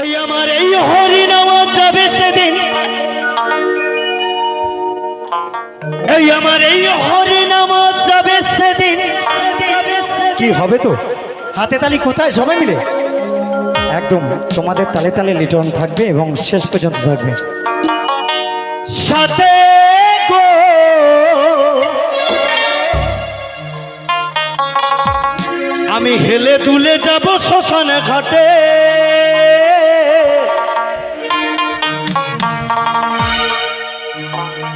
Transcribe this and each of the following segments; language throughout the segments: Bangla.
এই আমার এই হরিনাম যাবে সেদিন। এই আমার এই হরিনাম যাবে সেদিন। কি হবে তো? হাতে তালি কোথায় সবাই মিলে? একদম তোমাদের তালে তালে লিটন থাকবে এবং শেষ পর্যন্ত থাকবে। সাথে গো। আমি হেলে দুলে যাব শ্মশানে ঘাটে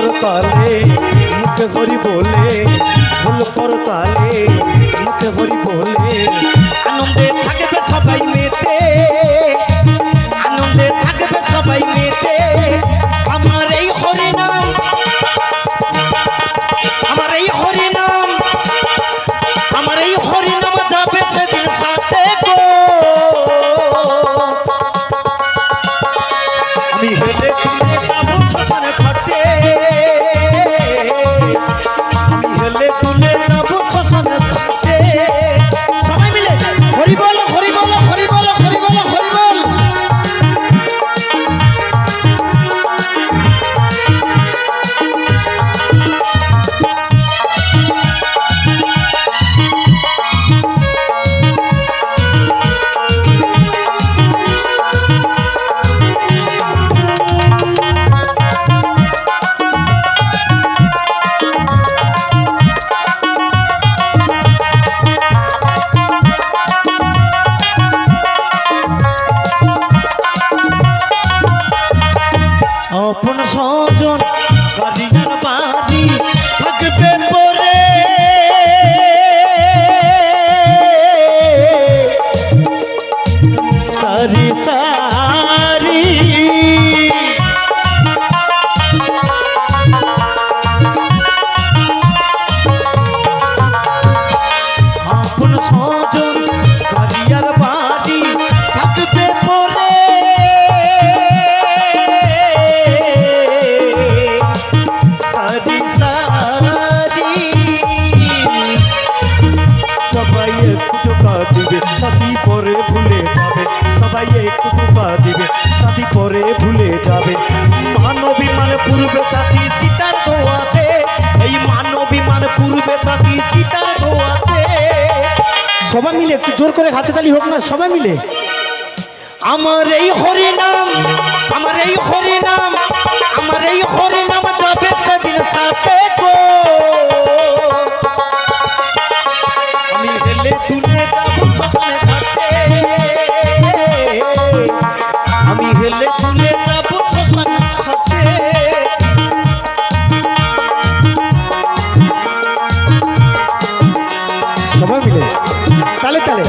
ভুল তালে, মুখে হরি বলে, ঢোল করো তালে, মুখে হরি বলে, আনন্দে থাকবে সবাই মেতে। సరిసా সাথী পরে ভুলে যাবে। মানবী মানে পূর্বে সাথী সীতার দোয়াতে এই মানবী মানে পূর্বে সাথী সীতার দোয়াতে সবাই মিলে একটু জোর করে হাতে তালি হোক না, সবাই মিলে। আমার এই হরিনাম, আমার এই হরিনাম, আমার এই হরিনাম তালে তালে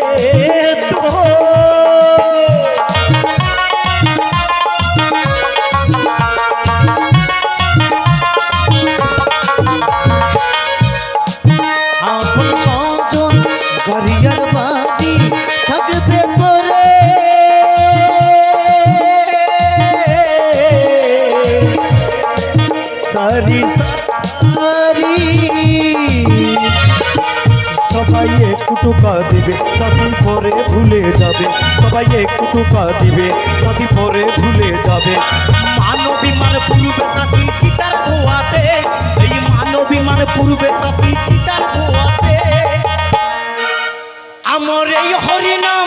তো টুকা দিবে, সাথী পরে ভুলে যাবে। সবাই একটু টুকা দিবে, সাথী পরে ভুলে যাবে। মানবী মানে পূর্বে সাথী চিতার ধোয়াতে, এই মানবী মানে পূর্বে সাথী চিতার ধোয়াতে। আমার এই হরিনাম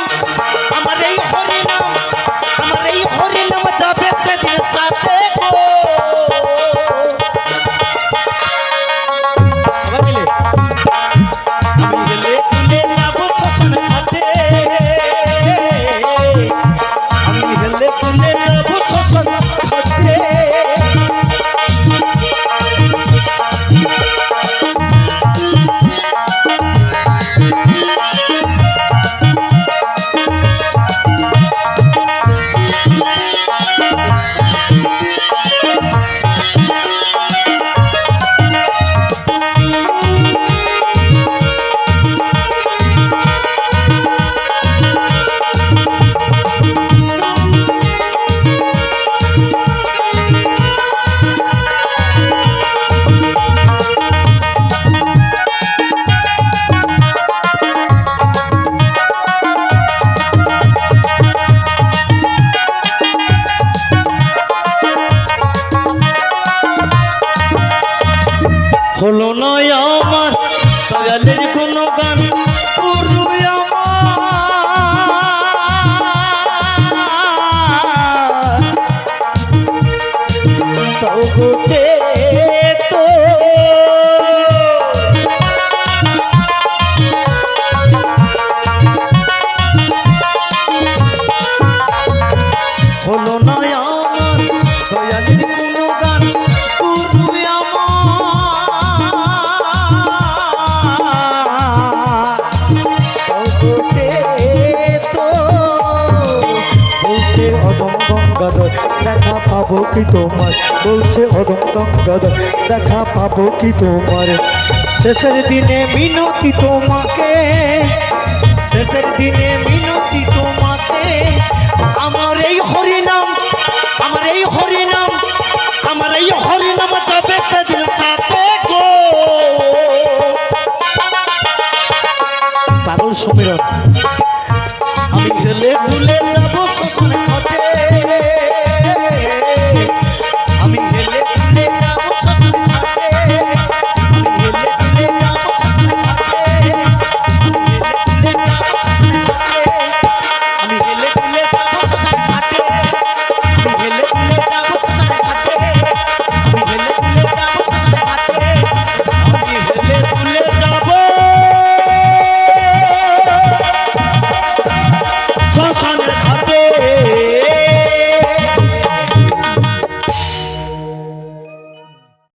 গঙ্গাধর দেখা পাবো কি তোমার? বলছে অদম গঙ্গাধর দেখা পাবো কি তোমার? শেষের দিনে মিনতি তোমাকে, শেষের দিনে মিনতি তোমাকে